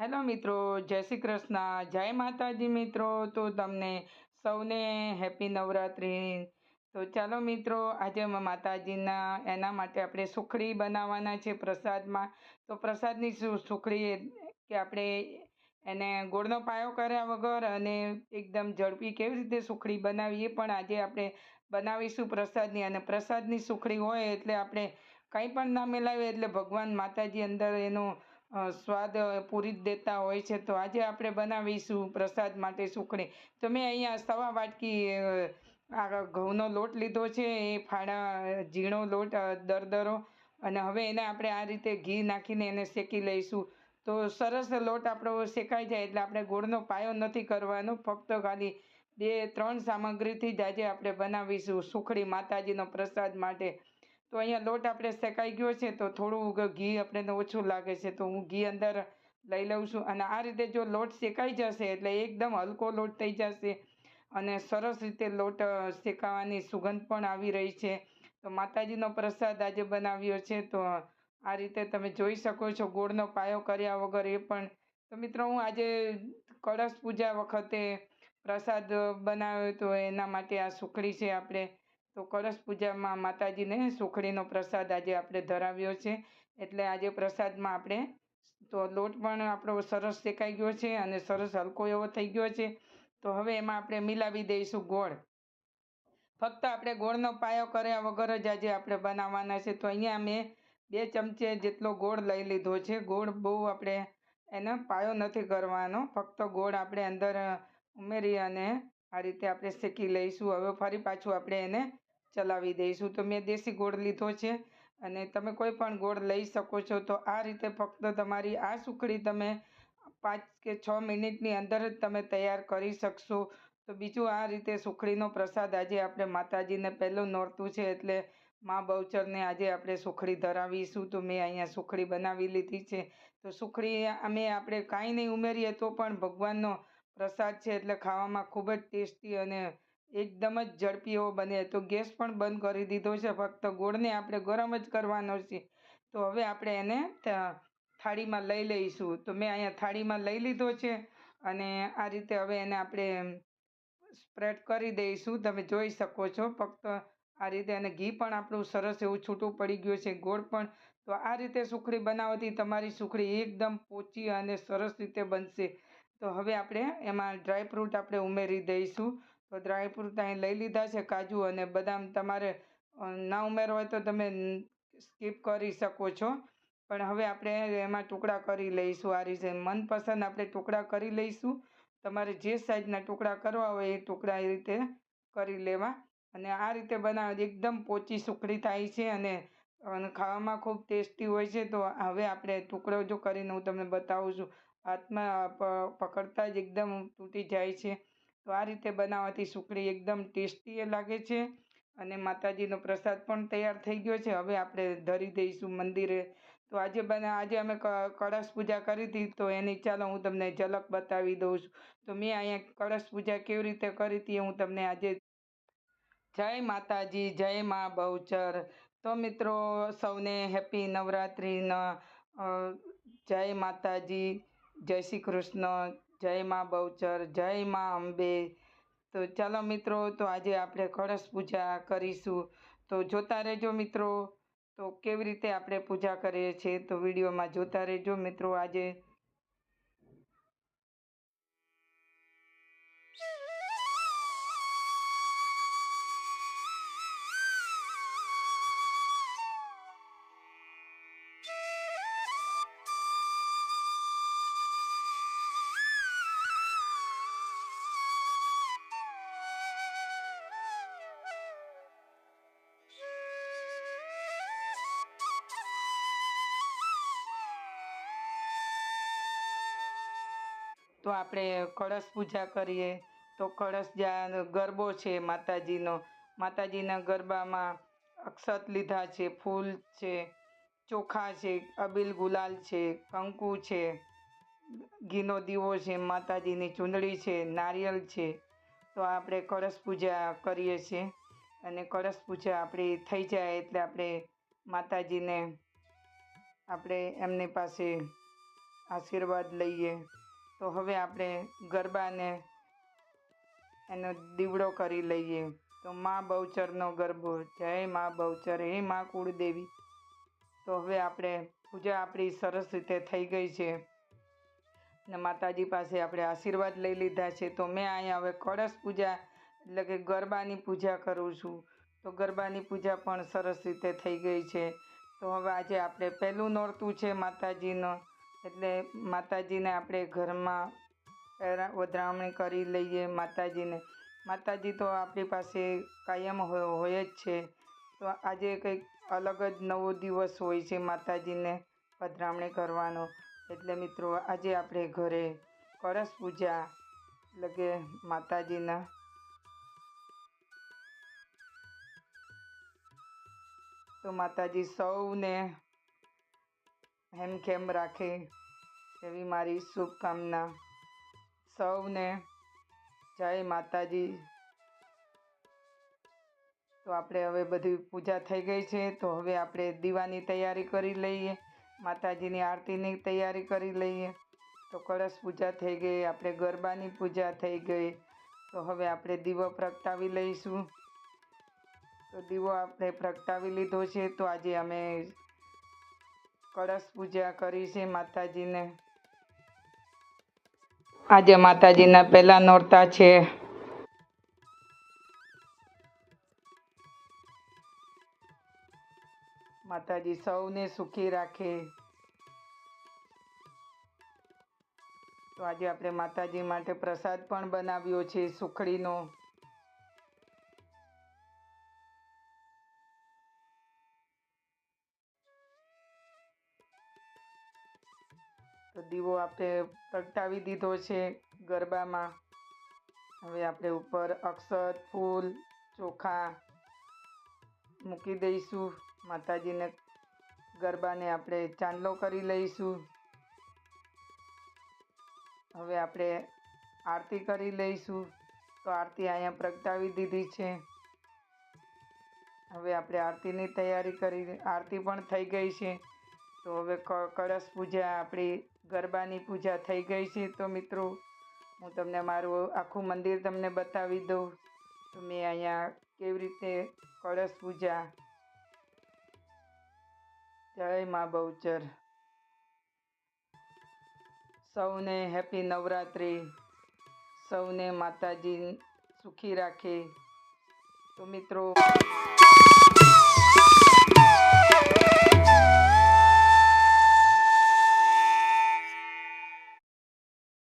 Hello મિત્રો, જય શ્રી કૃષ્ણ, જય માતાજી મિત્રો. તો તમને સૌને હેપી નવરાત્રિ. તો ચાલો મિત્રો, આજે માતાજીના એના માટે આપણે સુખડી બનાવવાના છે પ્રસાદમાં. તો પ્રસાદની સુખડી કે આપણે એને ગોળનો પાયો કર્યા વગર અને એકદમ ઝડપી કેવી રીતે સુખડી બનાવીએ પણ આજે આપણે બનાવીશું પ્રસાદની. અને પ્રસાદની સુખડી હોય એટલે આપણે કંઈ પણ ના મેલાવીએ એટલે ભગવાન માતાજી અંદર એનો સ્વાદ પૂરી જ દેતા હોય છે. તો આજે આપણે બનાવીશું પ્રસાદ માટે સુખડી. તો મેં અહીંયા સવા વાટકી આ ઘઉંનો લોટ લીધો છે. એ ફાડા, ઝીણો લોટ દરદરો. અને હવે એને આપણે આ રીતે ઘી નાખીને એને શેકી લઈશું. તો સરસ લોટ આપણો શેકાઈ જાય એટલે આપણે ગોળનો પાયો નથી કરવાનો. ફક્ત ખાલી બે, ત્રણ સામગ્રીથી જ આજે આપણે બનાવીશું સુખડી માતાજીનો પ્રસાદ માટે. તો અહીંયા લોટ આપણે શેકાઈ ગયો છે, તો થોડું ઘી આપણને ઓછું લાગે છે, તો હું ઘી અંદર લઈ લઉં છું. અને આ રીતે જો લોટ શેકાઈ જશે, એટલે એકદમ હલકો લોટ થઈ જશે. અને સરસ રીતે લોટ શેકાવાની સુગંધ પણ આવી રહી છે. તો માતાજીનો પ્રસાદ આજે બનાવ્યો છે, તો આ રીતે તમે જોઈ શકો છો, ગોળનો પાયો કર્યા વગર એ પણ. તો મિત્રો, હું આજે કળશ પૂજા વખતે પ્રસાદ બનાવ્યો તો એના માટે આ સુખડી છે આપણે તો કળશ પૂજામાં માતાજીને સુખડીનો પ્રસાદ આજે આપણે ધરાવ્યો છે. એટલે આજે પ્રસાદમાં આપણે તો લોટ પણ આપણો સરસ શેકાઈ ગયો છે અને સરસ હલકો એવો થઈ ગયો છે. તો હવે એમાં આપણે મિલાવી દઈશું ગોળ. ફક્ત આપણે ગોળનો પાયો કર્યા વગર જ આજે આપણે બનાવવાના છે. તો અહીંયા મેં બે ચમચે જેટલો ગોળ લઈ લીધો છે. ગોળ બહુ આપણે એનો પાયો નથી કરવાનો. ફક્ત ગોળ આપણે અંદર ઉમેરી અને આ રીતે આપણે શેકી લઈશું. હવે ફરી પાછું આપણે એને ચલાવી દઈશું. તો મેં દેશી ગોળ લીધો છે અને તમે કોઈ પણ ગોળ લઈ શકો છો. તો આ રીતે ફક્ત તમારી આ સુખડી તમે પાંચ કે છ મિનિટની અંદર જ તમે તૈયાર કરી શકશો. તો બીજું આ રીતે સુખડીનો પ્રસાદ આજે આપણે માતાજીને પહેલું નોરતું છે એટલે મા બહુચરને આજે આપણે સુખડી ધરાવીશું. તો મેં અહીંયા સુખડી બનાવી લીધી છે. તો સુખડી અમે આપણે કાંઈ નહીં ઉમેરીએ તો પણ ભગવાનનો પ્રસાદ છે એટલે ખાવામાં ખૂબ જ ટેસ્ટી અને એકદમ જ ઝડપી એવો બને. તો ગેસ પણ બંધ કરી દીધો છે. ફક્ત ગોળને આપણે ગરમ જ કરવાનો છે. તો હવે આપણે એને થાળીમાં લઈ લઈશું. તો મેં અહીંયા થાળીમાં લઈ લીધો છે અને આ રીતે હવે એને આપણે સ્પ્રેડ કરી દઈશું. તમે જોઈ શકો છો. ફક્ત આ રીતે અને ઘી પણ આપણું સરસ એવું છૂટું પડી ગયું છે. ગોળ પણ. તો આ રીતે સુખડી બનાવવાથી તમારી સુખડી એકદમ પોચી અને સરસ રીતે બનશે. તો હવે આપણે એમાં ડ્રાયફ્રૂટ આપણે ઉમેરી દઈશું. તો ડ્રાયફ્રૂટ અહીં લઈ લીધા છે, કાજુ અને બદામ. તમારે ના ઉમેરવા હોય તો તમે સ્કીપ કરી શકો છો. પણ હવે આપણે એમાં ટુકડા કરી લઈશું. આ રીતે મનપસંદ આપણે ટુકડા કરી લઈશું. તમારે જે સાઈઝના ટુકડા કરવા હોય એ ટુકડા એ રીતે કરી લેવા. અને આ રીતે બનાવ, એકદમ પોચી સુખડી થાય છે અને ખાવામાં ખૂબ ટેસ્ટી હોય છે. તો હવે આપણે ટુકડો જો કરીને હું તમને બતાવું છું. હાથમાં પકડતા જ એકદમ તૂટી જાય છે. તો આ રીતે બનાવવાથી સુખડી એકદમ ટેસ્ટી લાગે છે અને માતાજીનો પ્રસાદ પણ તૈયાર થઈ ગયો છે. હવે આપણે ધરી દઈશું મંદિરે. તો આજે બના, આજે અમે કળશ પૂજા કરી હતી તો એની ચાલો હું તમને ઝલક બતાવી દઉં છું. તો મેં અહીંયા કળશ પૂજા કેવી રીતે કરી હતી હું તમને આજે જય માતાજી, જય મા બહુચર. તો મિત્રો સૌને હેપી નવરાત્રિના જય માતાજી, જય શ્રી કૃષ્ણ. જય મા બહુચર, જય મા અંબે. તો ચાલો મિત્રો, તો આજે આપણે કળશ પૂજા કરીશું. તો જોતા રહેજો મિત્રો. તો કેવી રીતે આપણે પૂજા કરીએ છીએ તો વિડીયોમાં જોતા રહેજો મિત્રો આજે. તો આપણે કળશ પૂજા કરીએ. તો કળશ જ્યાં ગરબો છે માતાજીનો. માતાજીના ગરબામાં અક્ષત લીધા છે, ફૂલ છે, ચોખા છે, અબીલ ગુલાલ છે, કંકુ છે, ઘીનો દીવો છે, માતાજીની ચૂંદડી છે નારિયેળ છે. તો આપણે કળશ પૂજા કરીએ છીએ. અને કળશ પૂજા આપણી થઈ જાય એટલે આપણે માતાજીને આપણે એમની પાસે આશીર્વાદ લઈએ. તો હવે આપણે ગરબાને એનો દીવડો કરી લઈએ. તો મા બહુચરનો ગરબો જય મા બહુચર, હે મા કુળદેવી. તો હવે આપણે પૂજા આપણી સરસ રીતે થઈ ગઈ છે. ને માતાજી પાસે આપણે આશીર્વાદ લઈ લીધા છે. તો મેં અહીંયા હવે કળશ પૂજા, એટલે કે ગરબાની પૂજા કરું છું. તો ગરબાની પૂજા પણ સરસ રીતે થઈ ગઈ છે. તો હવે આજે આપણે પહેલું નોરતું છે માતાજીનો. એટલે માતાજીને આપણે ઘરમાં વધરામણી કરી લઈએ માતાજીને. માતાજી તો આપણી પાસે કાયમ હોય જ છે. તો આજે કંઈક અલગ જ નવો દિવસ હોય છે માતાજીને પધરામણી કરવાનો. એટલે મિત્રો, આજે આપણે ઘરે કળશ પૂજા એટલે કે માતાજીના. તો માતાજી સૌને હેમખેમ રાખે એવી મારી શુભકામના. સૌને જય માતાજી. તો આપણે હવે બધી પૂજા થઈ ગઈ છે, તો હવે આપણે દીવાની તૈયારી કરી લઈએ, માતાજીની આરતીની તૈયારી કરી લઈએ. તો કળશ પૂજા થઈ ગઈ, આપણે ગરબાની પૂજા થઈ ગઈ. તો હવે આપણે દીવો પ્રગટાવી લઈશું. તો દીવો આપણે પ્રગટાવી લીધો છે, તો આજે અમે કળશ પૂજા કરી છે માતાજીને. આજે માતાજીના પહેલા નોરતા છે. માતાજી સૌને સુખી રાખે. તો આજે આપણે માતાજી માટે પ્રસાદ પણ બનાવ્યો છે સુખડીનો. દીવો આપણે પ્રગટાવી દીધો છે ગરબામાં. હવે આપણે ઉપર અક્ષત, ફૂલ, ચોખા મૂકી દઈશું. માતાજીને ગરબાને આપણે ચાંદલો કરી લઈશું. હવે આપણે આરતી કરી લઈશું. તો આરતી અહીંયા પ્રગટાવી દીધી છે. હવે આપણે આરતીની તૈયારી કરી, આરતી પણ થઈ ગઈ છે. તો હવે કળશ પૂજા આપણી ગરબાની પૂજા થઈ ગઈ છે. તો મિત્રો, હું તમને મારું આખું મંદિર તમને બતાવી દઉં. તો મેં અહીંયા કેવી રીતે કળશ પૂજા. જય મા બહુચર. સૌને હેપી નવરાત્રિ. સૌને માતાજી સુખી રાખે. તો મિત્રો